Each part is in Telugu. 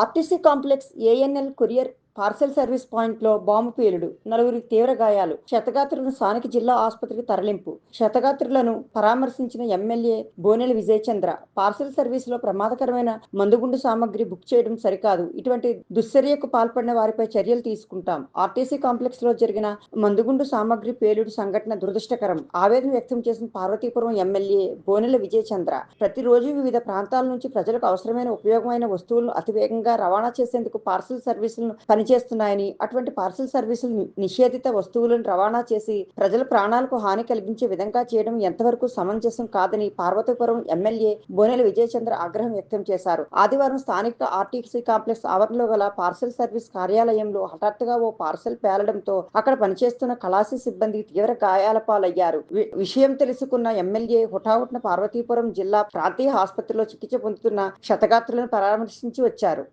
RTC complex ANL courier parcel service పాయింట్లో బాంబు పేలుడు నలుగురికి తీవ్ర గాయాలు క్షతగాత్రులను స్థానిక జిల్లా ఆసుపత్రికి తరలింపు. క్షతగాత్రులను పరామర్శించిన ఎమ్మెల్యే బోనెల విజయ్ చంద్ర పార్సెల్ సర్వీస్లో ప్రమాదకరమైన మందుగుండు సామాగ్రి బుక్ చేయడం సరికాదు. ఇటువంటి దుశ్చర్యకు పాల్పడిన వారిపై చర్యలు తీసుకుంటాం. ఆర్టీసీ కాంప్లెక్స్లో జరిగిన మందుగుండు సామగ్రి పేలుడు సంఘటన దురదృష్టకరం. ఆవేదన వ్యక్తం చేసిన పార్వతీపురం ఎమ్మెల్యే బోనెల విజయచంద్ర ప్రతిరోజు వివిధ ప్రాంతాల నుంచి ప్రజలకు అవసరమైన ఉపయోగమైన వస్తువులను అతివేగంగా రవాణా చేసేందుకు పార్సెల్ సర్వీసులను పనిచేస్తున్నాయని అటువంటి పార్సల్ సర్వీసులు నిషేధిత వస్తువులను రవాణా చేసి ప్రజల ప్రాణాలకు హాని కలిగించే విధంగా చేయడం ఎంతవరకు సమంజసం కాదని పార్వతీపురం ఎమ్మెల్యే బోనెల విజయచంద్ర ఆగ్రహం వ్యక్తం చేశారు. ఆదివారం స్థానిక ఆర్టీసీ కాంప్లెక్స్ ఆవరణలో గల పార్సల్ సర్వీస్ కార్యాలయంలో హఠాత్తుగా ఓ పార్సల్ పేలడంతో అక్కడ పనిచేస్తున్న కళాసి సిబ్బంది తీవ్ర గాయాల పాలయ్యారు. విషయం తెలుసుకున్న ఎమ్మెల్యే హుటాహుటిన పార్వతీపురం జిల్లా ప్రాంతీయ ఆసుపత్రిలో చికిత్స పొందుతున్న క్షతగాత్రులను పరామర్శించి వచ్చారు.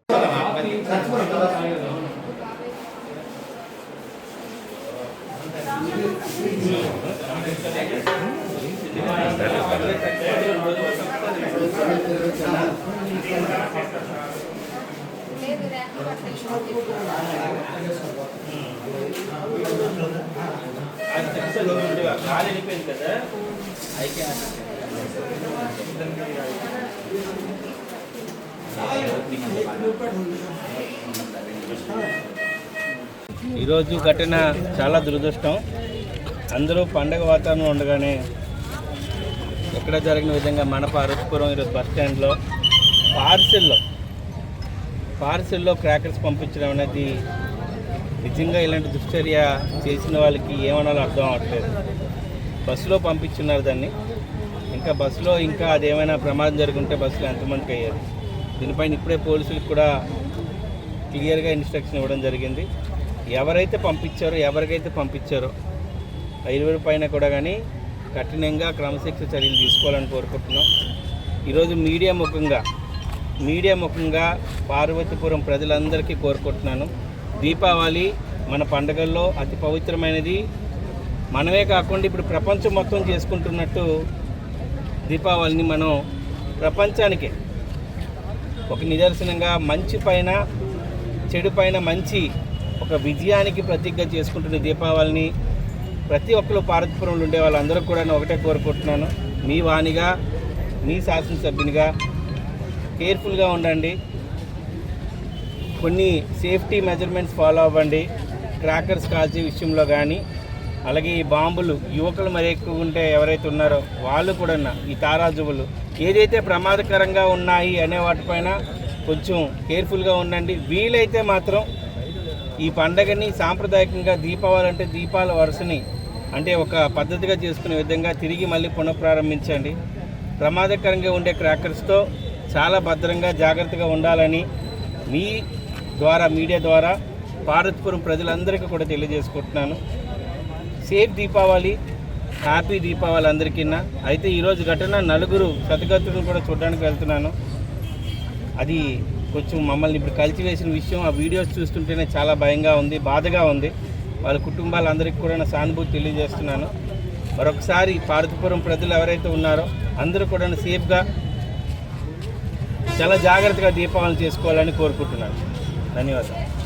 గాలి వెళ్ళిపోయింది కదా ఈరోజు ఘటన చాలా దురదృష్టం. అందరూ పండగ వాతావరణం ఉండగానే ఎక్కడ జరిగిన విధంగా మనప అరుపురం ఈరోజు బస్ స్టాండ్లో పార్సిల్లో పార్సిల్లో క్రాకర్స్ పంపించడం అనేది నిజంగా ఇలాంటి దుశ్చర్య చేసిన వాళ్ళకి ఏమనాలో అర్థం అవ్వట్లేదు. బస్సులో పంపించున్నారు దాన్ని. ఇంకా బస్సులో ఇంకా అదేమైనా ప్రమాదం జరుగుంటే బస్సులో ఎంతమందికి అయ్యారు దీనిపైన ఇప్పుడే పోలీసులకు కూడా క్లియర్గా ఇన్స్ట్రక్షన్ ఇవ్వడం జరిగింది. ఎవరైతే పంపించారో ఎవరికైతే పంపించారో ఆ ఇరువురి పైన కూడా కానీ కఠినంగా క్రమశిక్షణ చర్యలు తీసుకోవాలని కోరుకుంటున్నాం. ఈరోజు మీడియా ముఖంగా మీడియా ముఖంగా పార్వతీపురం ప్రజలందరికీ కోరుకుంటున్నాను. దీపావళి మన పండగల్లో అతి పవిత్రమైనది. మనమే కాకుండా ఇప్పుడు ప్రపంచం మొత్తం చేసుకుంటున్నట్టు దీపావళిని మనం ప్రపంచానికే ఒక నిదర్శనంగా మంచి పైన చెడు పైన మంచి ఒక విజయానికి ప్రతిజ్ఞ చేసుకుంటున్న దీపావళిని ప్రతి ఒక్కరు పార్వతీపురంలో ఉండే వాళ్ళందరూ కూడా నేను ఒకటే కోరుకుంటున్నాను. మీ వాణిగా మీ శాసనసభ్యునిగా కేర్ఫుల్గా ఉండండి. కొన్ని సేఫ్టీ మెజర్మెంట్స్ ఫాలో అవ్వండి. క్రాకర్స్ కాల్చే విషయంలో కానీ అలాగే ఈ బాంబులు యువకులు మరి ఎక్కువ ఉంటే ఎవరైతే ఉన్నారో వాళ్ళు కూడా ఈ తారాజువులు ఏదైతే ప్రమాదకరంగా ఉన్నాయి అనే వాటిపైన కొంచెం కేర్ఫుల్గా ఉండండి. వీలైతే మాత్రం ఈ పండగని సాంప్రదాయకంగా దీపావళి అంటే దీపాల వరుసని అంటే ఒక పద్ధతిగా చేసుకునే విధంగా తిరిగి మళ్ళీ పునఃప్రారంభించండి. ప్రమాదకరంగా ఉండే క్రాకర్స్తో చాలా భద్రంగా జాగ్రత్తగా ఉండాలని మీ ద్వారా మీడియా ద్వారా పార్వతీపురం ప్రజలందరికీ కూడా తెలియజేసుకుంటున్నాను. సేఫ్ దీపావళి హ్యాపీ దీపావళి అందరికీనా. అయితే ఈరోజు ఘటన నలుగురు సతగతులను కూడా చూడడానికి వెళ్తున్నాను. అది కొంచెం మమ్మల్ని ఇప్పుడు కలిసివేసిన విషయం ఆ వీడియోస్ చూస్తుంటేనే చాలా భయంగా ఉంది బాధగా ఉంది. వాళ్ళ కుటుంబాలందరికీ కూడా నా సానుభూతి తెలియజేస్తున్నాను. మరొకసారి పార్వతీపురం ప్రజలు ఎవరైతే ఉన్నారో అందరూ కూడా సేఫ్గా చాలా జాగ్రత్తగా దీపావళి చేసుకోవాలని కోరుకుంటున్నాను. ధన్యవాదాలు.